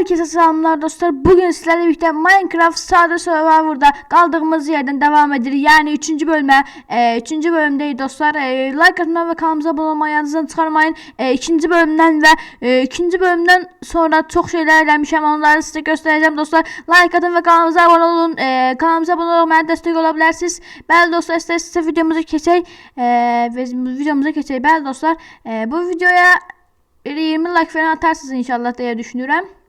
Herkese selamlar dostlar. Bugün sizlerle birlikte Minecraft Sade Survivor'da kaldığımız yerden devam edirik. Yani 3. bölüme 3. E, bölümdeyiz dostlar. E, like atmayı ve kanalımıza abone olmayı yanınızdan çıkarmayın. 2. bölümden ve 2. bölümden sonra çok şeyler öğrenmişim. Onları size göstereceğim dostlar. Like atın ve kanalımıza abone olun. E, kanalımıza abone olmaya destek olabilirsiniz. Bəli dostlar isterseniz videomuza keçək. E, ve videomuza keçək. Bəli dostlar. E, bu videoya 20 like falan atarsınız inşallah diye düşünürəm.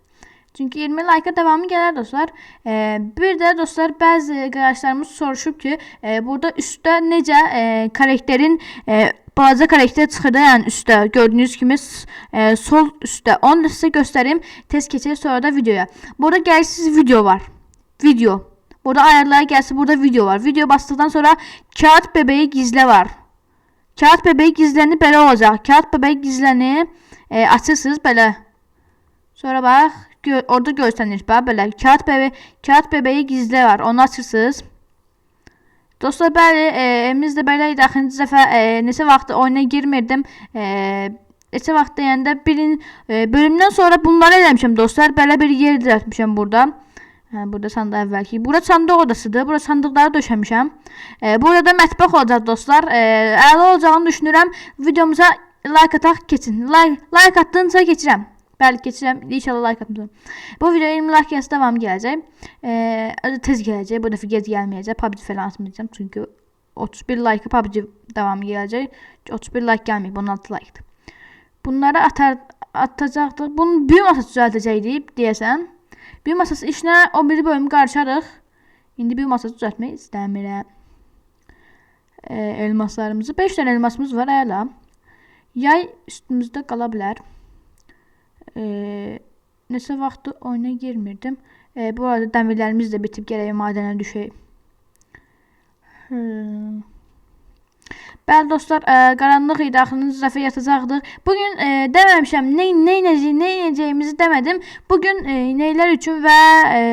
Çünkü 20 like'a devamı gelir dostlar. Ee, bir de dostlar bazı arkadaşlarımız soruşup ki e, burada üstte necə e, karakterin e, balaca karakter çıxırdı yani üstte gördüğünüz gibi e, sol üstte onu da size göstereyim. Test keçelim sonra da videoya. Burada gelsiz video var. Video. Burada ayarlara gelsin burada video var. Video bastıktan sonra kağıt bebeği gizle var. Kağıt bebeği gizleni belə olacak. Kağıt bebeği gizleni e, açırsınız belə. Sonra bak gö orada görsənir bax belə kağıt bebeği kağıt bebeği gizli var. Onu açırsınız. Dostlar bəli, e, biz də belə idi. Axırıncı dəfə e, neçə vaxt oyuna girmirdim. E, neçə vaxt deyəndə birin e, bölümdən sonra bunları eləmişəm dostlar. Belə bir yer düzəltmişəm burada. Hə, burada sandıq əvvəlki. Bura sandıq odasıdır. Bura sandıqları döşəmişəm. E, burada da mətbəx olacaq dostlar. E, əla olacağını düşünürəm. Videomuza like ataq keçin. Like, like attığınızda keçirəm. Bəli, keçirəm. İnşallah like atmısan. Bu video 20 like yazsa devam gələcək. Ee, tez gələcək. Bu dəfə gec gəlməyəcək. PUBG falan atmayacağım. Çünki 31 like PUBG devamı gələcək. 31 like gəlməyib. 16 like. Bunları atar atacaqdıq. Bunu büyük masa düzəldəcəkdik deyəsən. Büyük masası işinə o biri bölümü qarışarıq. İndi büyük masası düzəltmək istəmirəm. Ee, elmaslarımızı 5 dənə elmasımız var əla. Yay üstümüzdə qala bilər. Ee, neçə vaxtı oyuna girmirdim. Ee, bu arada dəmirlərimiz də bitib gərək madənə düşək. Hmm. Bəli dostlar, ə, qaranlıq idi, axırıncı dəfə yatacaqdıq. Bugün ə, deməmişəm, nə nə necə nə edəcəyimizi demədim. Bugün ə, inəklər üçün və ə,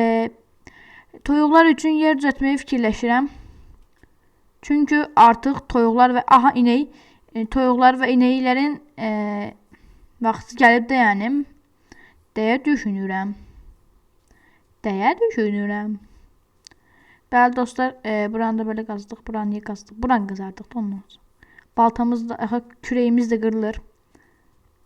toyuqlar üçün yer düzəltməyi fikirləşirəm. Çünki artıq toyuqlar və aha inək, ə, toyuqlar və inəklərin vaxtı gəlib də yəni deyə düşünürəm. Deyə düşünürəm. Bəli dostlar, e, buranı da belə qazdıq, buranı niyə qazdıq? Buranı qızardıq da ondan sonra. Baltamız da, aha, kürəyimiz də qırılır.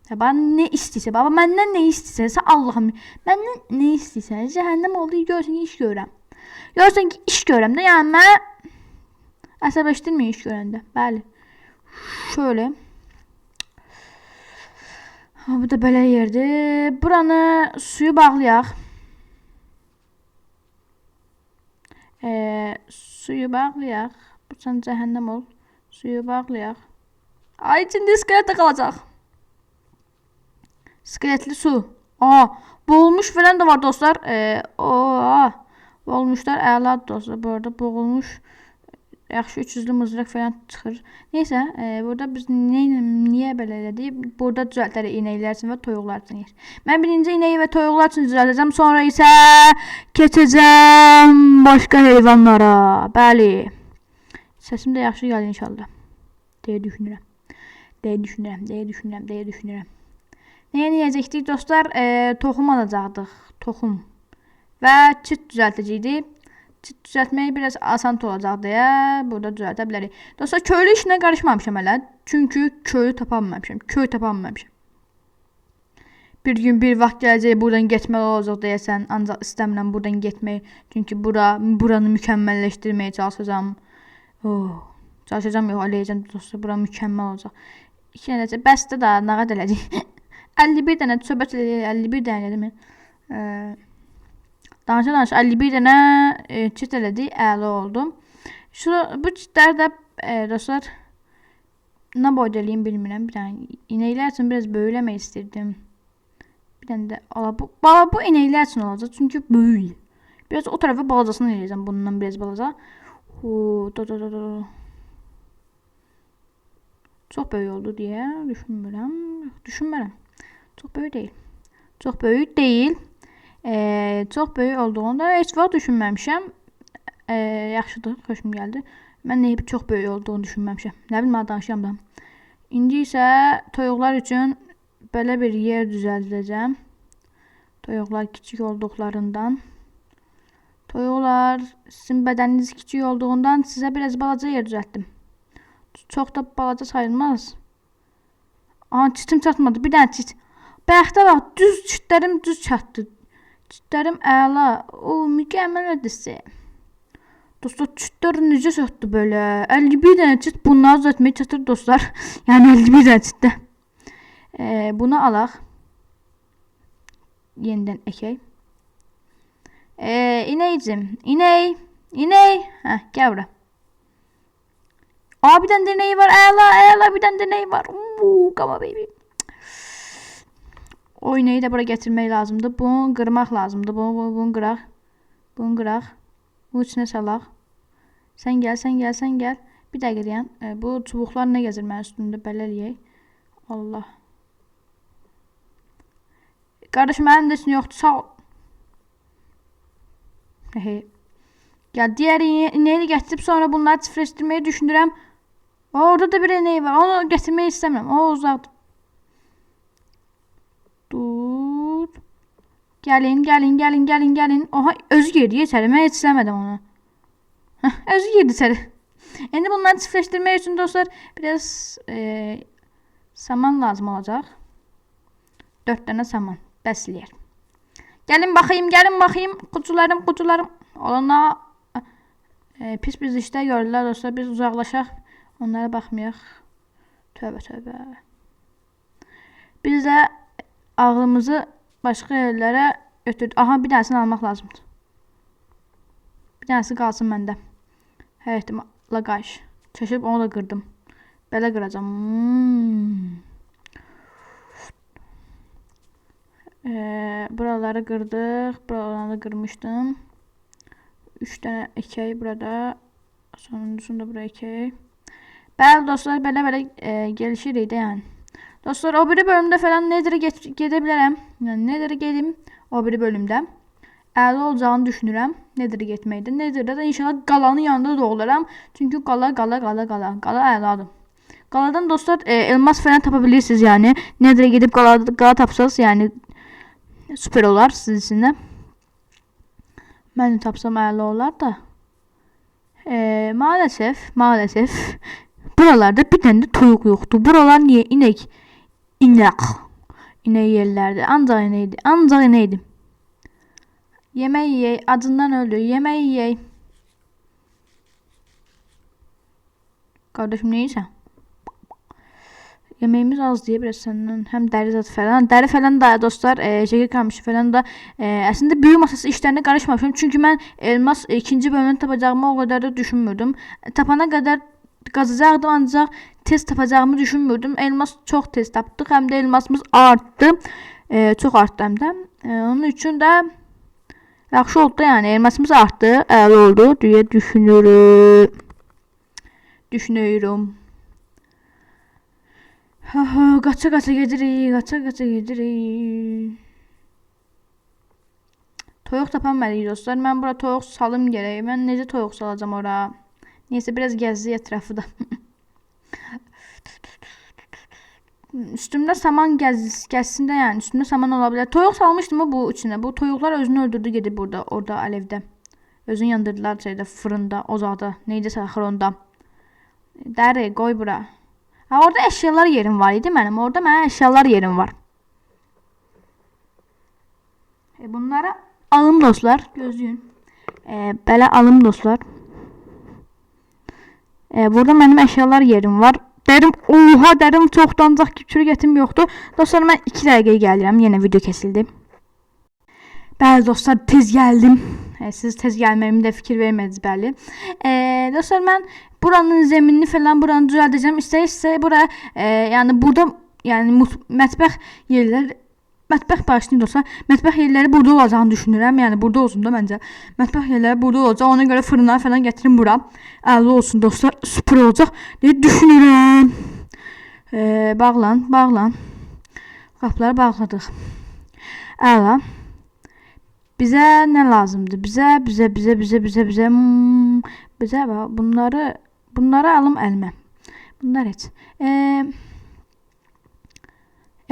Ya bana nə istəyirsə, baba məndən nə istəyirsə, Allahım, məndən nə istəyirsə, cəhənnəm oldu, görsən ki, iş görürəm. Görsən ki, iş görürəm də, yəni mən əsəbləşdirməyin iş görəndə. Bəli. Şöyle. Bu da belə yerdir. Buranı suyu bağlayaq. Ee, suyu bağlayaq. Bu sən cəhənnəm ol. Suyu bağlayaq. Ay içində iskelet qalacaq. İskeletli su. Aa, boğulmuş falan da var dostlar. Ee, o, boğulmuşlar əla dostlar. Bu arada boğulmuş yaxşı 300-lü mızraq falan çıxır. Neysə, e, burada biz nə niyə belə elədik? Burada düzəltərək inəklər üçün və toyuqlar üçün yer. Mən birinci inəyi və toyuqlar üçün düzəldəcəm, sonra isə keçəcəm başqa heyvanlara. Bəli. Səsim də yaxşı gəlir inşallah. deyə düşünürəm. deyə düşünürəm, deyə düşünürəm, deyə düşünürəm. Nəyə yeyəcəkdik dostlar? E, toxum alacaqdıq. Toxum. Və çit düzəltəcəkdik düzəltmək biraz asan olacaq deyə burada düzəltə bilərik. Dostlar, köylü işinə qarışmamışam hələ. Çünki köylü tapamamışam. Köy tapamamışam. Bir gün bir vaxt gələcək buradan getməli olacaq deyəsən, ancaq istəmirəm buradan getmək. Çünki bura buranı mükəmməlləşdirməyə çalışacağam. Oh, çalışacağam yox, eləyəcəm dostlar, bura mükəmməl olacaq. İki dənə bəs də nə qədər eləyəcək? 51 dənə söhbət eləyir, 51 dənə elədim. Eee Danışa danışa 51 dənə e, çit elədik, əla oldu. Şu bu çitlər də e, dostlar nə boyda eləyim bilmirəm. Bir dənə inəklər üçün biraz böyüləmək istirdim. Bir dənə də ala bu bala bu inəklər üçün olacaq çünki böyük. Biraz o tərəfə balacasını eləyəcəm bundan biraz balaca. Hu da da da da. Çox böyük oldu deyə düşünmürəm. Düşünmürəm. Çox böyük deyil. Çox böyük deyil. Ee, çox böyük olduğunda heç vaxt düşünməmişəm. Ee, yaxşıdır, xoşum gəldi. Mən nə çox böyük olduğunu düşünməmişəm. Nə bilim, danışıram da. İndi isə toyuqlar üçün belə bir yer düzəldəcəm. Toyuqlar kiçik olduqlarından. Toyuqlar sizin bədəniniz kiçik olduğundan sizə biraz balaca yer düzəltdim. Çox da balaca sayılmaz. Aha çitim çatmadı. Bir dənə çit. Bayaqda bax düz çitlərim düz çatdı. Çitlərim əla. O mükəmməl ödəsi. Dostlar çitlər necə çatdı belə? 51 dənə çit bunları düzəltməyə çatır dostlar. yəni 51 dənə çitdə. Ee, bunu alaq. Yenidən əkək. Ee, inəycim, inək, inək. Hə, gəl bura. Aa bir tane deneyi var. Əla, əla bir tane deneyi var. Uuu, on baby. O ineği de buraya getirmək lazımdır. Bunu qırmaq lazımdır. Bunu, bunu, bunu qıraq. Bunu qıraq. Bunun içine salaq. Sən gəl, sən gəl, sən gəl. Bir dəqiqə deyən. E, bu çubuqlar nə gəzir mənim üstümdə? Belə. Allah. Qardaş mənim də üçün yoxdur. Sağ ol. Diğer iğne- ineği de getirip sonra bunları çiftleştirmeyi düşünürəm. Orada da bir ineği var. Onu getirmeyi istemiyorum. O uzak. Gelin, gelin, gelin, gelin, gelin. Oha özü girdi içeri. Ben hiç istemedim onu. Heh, özü girdi içeri. Şimdi bunları çiftleştirmek için dostlar biraz eee, saman lazım olacak. Dört tane saman. Bəsləyər. Gəlin baxayım, gəlin baxayım. Qucularım, qucularım. Ona e, pis biz işdə gördülər dostlar. Biz uzaqlaşaq. Onlara baxmayaq. Tövbə, tövbə. Biz də ağlımızı başqa yerlərə götürdük. Aha, bir dənəsini almaq lazımdır. Bir dənəsi qalsın məndə. Hər ehtimalla qayış. Çəşib onu da qırdım. Belə qıracağam. Hmm. Ee, buraları kırdık. Buraları da kırmıştım. 3 tane ekey burada. Sonuncusunu da buraya ekey. Bəli dostlar belə belə e, gelişirik də yəni. Dostlar o biri bölümdə falan gedə bilərəm. Yəni Nether'ə gedim o biri bölümdə. Əla olacağını düşünürəm. Nether'ə getməkdə. Nether'də də inşallah qalanın yanında da olaram. Çünki qala qala qala qala. Qala əladır. Qaladan dostlar e, elmas falan tapa bilirsiniz yəni. Nether'ə gedib qala, qala tapsanız yəni süper olar sizin için de. De tapsam əla olar da. Ee, maalesef, maalesef buralarda bir tane de toyuq yoktu. Buralar niye inek? İnek. İnek yerlerdi. Ancaq ineydi. Ancaq ineydi. Yemək yeyək. Acından öldü. Yemək yeyək. Kardeşim neyse. Yemeğimiz az diye biraz senden hem deri zat falan. Deri falan da dostlar e, şeker kamışı falan da e, aslında büyü masası işlerine karışmamışım. Çünkü ben elmas ikinci bölümünü tapacağımı o kadar da düşünmürdüm. E, tapana kadar qazacaqdım ancaq tez tapacağımı düşünmürdüm. Elmas çox tez tapdıq. Həm də elmasımız artdı. E, çox artdı həm də. E, onun üçün də yaxşı oldu yəni elmasımız artdı. Əla oldu deyə düşünürüm. Düşünüyorum. Ha ha qaça qaça gedirik, qaça qaça gedirik. Toyuq tapanmalıyıq dostlar. Mən bura toyuq salım gərək. Mən necə toyuq salacağam ora? Neyse biraz gəzdi ətrafı da. Üstümdə saman gəz, gəzsin də yəni. Üstümdə saman ola bilər. Toyuq salmışdım mı bu içinə? Bu toyuqlar özünü öldürdü gedib burada, orada alevdə. Özünü yandırdılar şeydə, fırında, ocaqda. Neydi saxır onda. Dəri, qoy bura. Ha orada eşyalar yerim var idi mənim. Orada mənim eşyalar yerim var. E, bunlara alım dostlar. Gözləyin. E, belə alım dostlar. E, burada mənim eşyalar yerim var. Derim, oha derim çoxdan ancaq ki kürgətim yoxdur. Dostlar mən 2 dəqiqəyə gəlirəm. Yenə video kəsildi. Bəli dostlar tez gəldim. E, siz tez gəlməyimi də fikir vermədiniz bəli. E, dostlar mən buranın zeminini falan buranı düzəldəcəm. İstəyirsə bura e, yəni burada yəni mətbəx yerləri mətbəx bağışlayın dostlar. Mətbəx yerləri burada olacağını düşünürəm. Yəni burada olsun da məncə. Mətbəx yerləri burada olacaq. Ona görə fırınlar falan gətirin bura. Əla olsun dostlar. Süper olacaq deyə düşünürəm. E, bağlan, bağlan. Qapıları bağladıq. Əla. Bizə nə lazımdır? Bizə, bizə, bizə, bizə, bizə, bizə, hmm, bizə bax, bunları, bunları alım əlimə. Bunlar heç. E,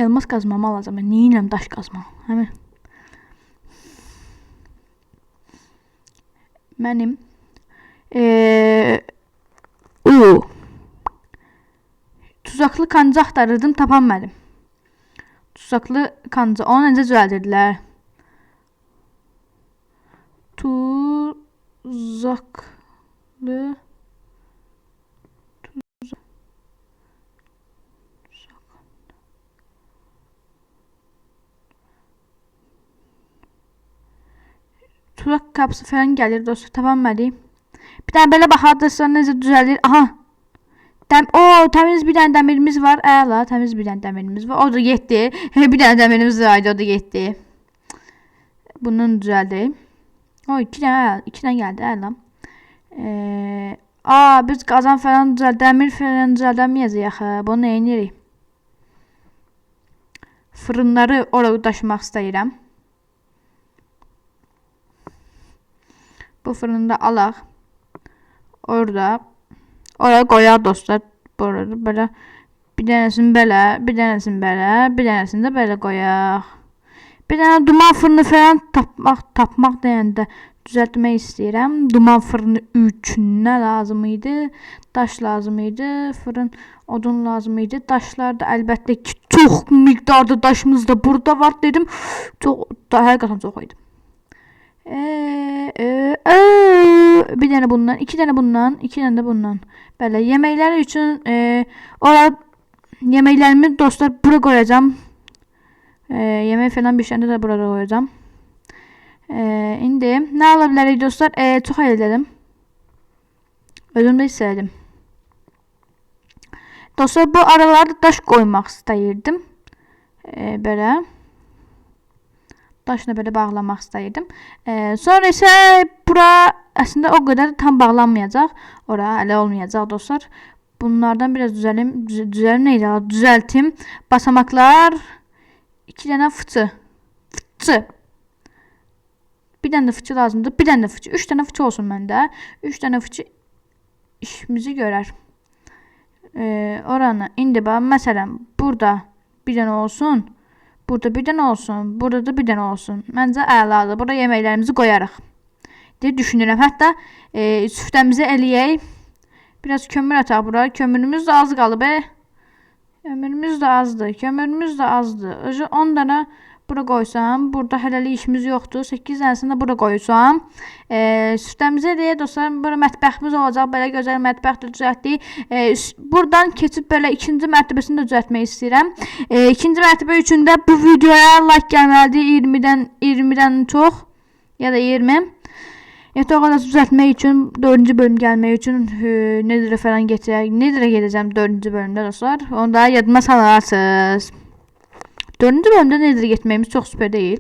Elmas kazmam lazım. Mən neyinəm daş qazma? Həmin. Mənim ee, u Tuzaqlı kanca axtarırdım, tapanmadım. Tuzaqlı kanca. Onu necə düzəldirdilər? Tuzaqlı Tuzak kapısı falan gəlir dostlar, tapanmadım. Bir dənə belə baxardırsa necə düzəlir? Aha. Dəm o təmiz bir dənə dəmirimiz var. Əla, təmiz bir dənə dəmirimiz var. O da getdi. bir dənə dəmirimiz var, o da getdi. Bunun düzəldeyim. O iki dənə, iki dənə gəldi, əla. Eee, aa biz qazan falan düzəld, dəmir falan düzəldəməyəcəyik axı. Bunu nə? Fırınları ora daşımaq istəyirəm. Bu fırında alaq. Orada oraya qoyaq dostlar. Bu arada belə bir dənəsini belə, bir dənəsini belə, bir dənəsini də belə qoyaq. Bir dənə duman fırını falan tapmaq, tapmaq deyəndə düzəltmək istəyirəm. Duman fırını üçün nə lazım idi? Daş lazım idi, fırın odun lazım idi. Daşlar da əlbəttə ki, çox miqdarda daşımız da burada var dedim. Çox da həqiqətən çox idi. Ee, e, e, bir tane bundan, iki tane bundan, iki tane de bundan. Böyle yemekler için e, orada yemeklerimi dostlar buraya koyacağım. E, yemek falan bir şeyde de burada koyacağım. E, indi ne alabiliriz dostlar? E, çok edelim. Özümde istedim. Dostlar bu aralarda taş koymak istəyirdim. E, böyle daşla belə bağlamaq istəyirdim. E, sonra isə bura əslində o qədər tam bağlanmayacaq. Ora hələ olmayacaq dostlar. Bunlardan biraz düzəlim, düz düzəlim neydi? ha? Düzəltim. Basamaklar 2 dənə fıçı. Fıçı. Bir dənə də fıçı lazımdır. Bir dənə də fıçı. 3 dənə fıçı olsun məndə. 3 dənə fıçı işimizi görər. E, oranı indi bax məsələn burada bir dənə olsun. Burada bir dənə olsun, burada da bir dənə olsun. Məncə əladır. Bura yeməklərimizi qoyarıq. deyə düşünürəm. Hətta e, süftəmizi eləyək. Biraz kömür ataq bura. Kömürümüz də az qalıb. E. Kömürümüz də azdır. Kömürümüz də azdır. Özü 10 dənə bura qoysam, burada hələlik işimiz yoxdur. 8 dənəsini də bura qoysam, e, süftəmizi deyə dostlar, bura mətbəximiz olacaq. Belə gözəl mətbəx də düzəltdik. E, buradan keçib belə ikinci mərtəbəsini də düzəltmək istəyirəm. E, ikinci mərtəbə üçün də bu videoya like gəlməlidir 20-dən 20-dən çox ya da 20. Yatağı da düzəltmək üçün 4-cü bölüm gəlmək üçün Nedirə falan getəcək. Nedirə gedəcəm 4-cü bölümdə dostlar. Onu da yadıma salarsınız. 4-cü bölümdə Nedirə getməyimiz çox super deyil.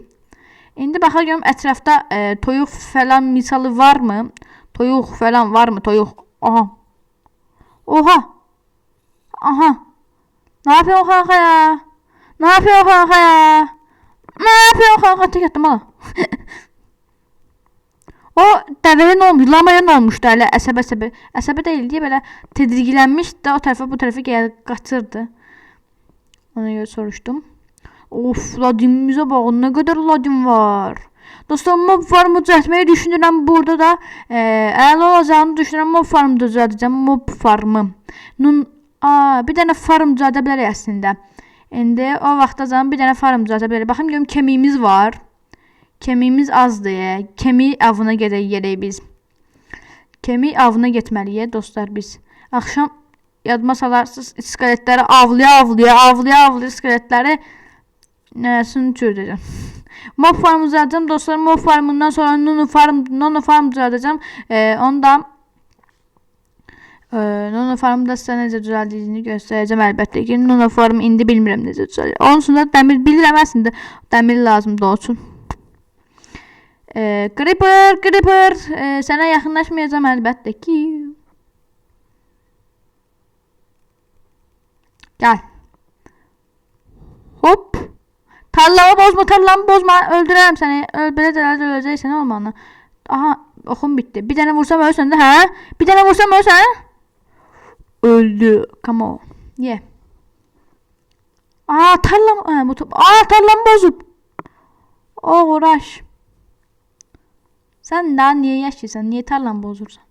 İndi baxa görüm ətrafda e, toyuq falan misalı varmı? Toyuq falan varmı? Toyuq. Aha. Oha. Aha. Ne yapıyorsun kanka ya? Ne yapıyorsun kanka ya? Ne yapıyorsun kanka? Tek attım hala. O dəvəyə nə olmuş? Lamaya nə olmuşdu hələ əsəbə əsəbə. Əsəbə deyildi, belə tedirginlənmişdi də o tərəfə bu tərəfə qaçırdı. Ona görə soruşdum. Of, ladimimizə bax, nə qədər ladim var. Dostlar, mob farmı düzəltməyi düşünürəm burada da. E, əla olacağını düşünürəm, mob farmı düzəldəcəm, mob farmı. Nun, aa, bir dənə farm düzəldə bilərik əslində. İndi o vaxtacan bir dənə farm düzəldə bilərik. Baxım görüm kemiyimiz var. Kemiyimiz azdır. Kemik avına gedək gedək biz. Kemik avına getməliyik dostlar biz. Axşam yadıma salarsınız iskeletləri avlaya avlaya avlaya avlaya iskeletləri nəsini çürüdəcəm. Mob farmı düzəldəcəm dostlar. Mob farmından sonra Nunu farm, Nunu farm düzəldəcəm. Ee, onu da e, Nunu farmı da sizə necə düzəldiyini göstərəcəm əlbəttə ki. Nunu farm indi bilmirəm necə düzəldir. Onun üçün də dəmir bilirəm əslində. Dəmir lazımdır o üçün. Ee, Creeper, Creeper, e, sənə yaxınlaşmayacağam əlbəttə ki. Gel. Hop. Tarlamı bozma, tarlamı bozma. Öldürürəm səni. Öl belə də öləcəksən olmanı. Aha, oxum bitdi. Bir dənə vursam ölsən də, hə? Bir dənə vursam ölsən? Öldü. Come on. Ye. Aa, tarlam, hə, bu. Aa, tarlamı bozub. O uğraş. Sen daha niye yaşıyorsan? Niye tarlan bozursan?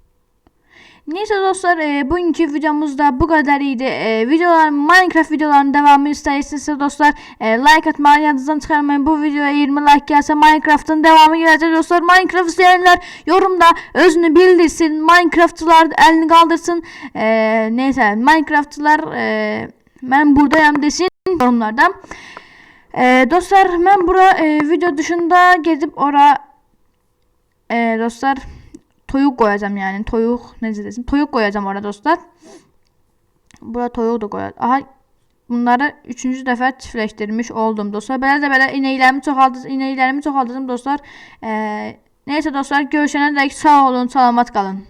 Neyse dostlar e, bugünkü videomuzda bu kadar iyiydi. E, videolar Minecraft videolarının devamı isterseniz dostlar e, like atmayı yanınızdan çıkarmayın. Bu videoya 20 like gelse Minecraft'ın devamı gelecek dostlar. Minecraft isteyenler yorumda özünü bildirsin. Minecraftçılar elini kaldırsın. E, neyse Minecraftçılar e, ben buradayım desin yorumlarda. E, dostlar ben bura e, video dışında gezip ora e, dostlar toyuk koyacağım yani. Toyuk ne desin? Toyuk koyacağım orada dostlar. Burada toyuk da koyacağım. Aha bunları üçüncü defa çiftleştirmiş oldum dostlar. Belə də belə inəklərimi çoxaldım, inəklərimi çoxaldım dostlar. Ee, neyse dostlar görüşene dek sağ olun, salamat kalın.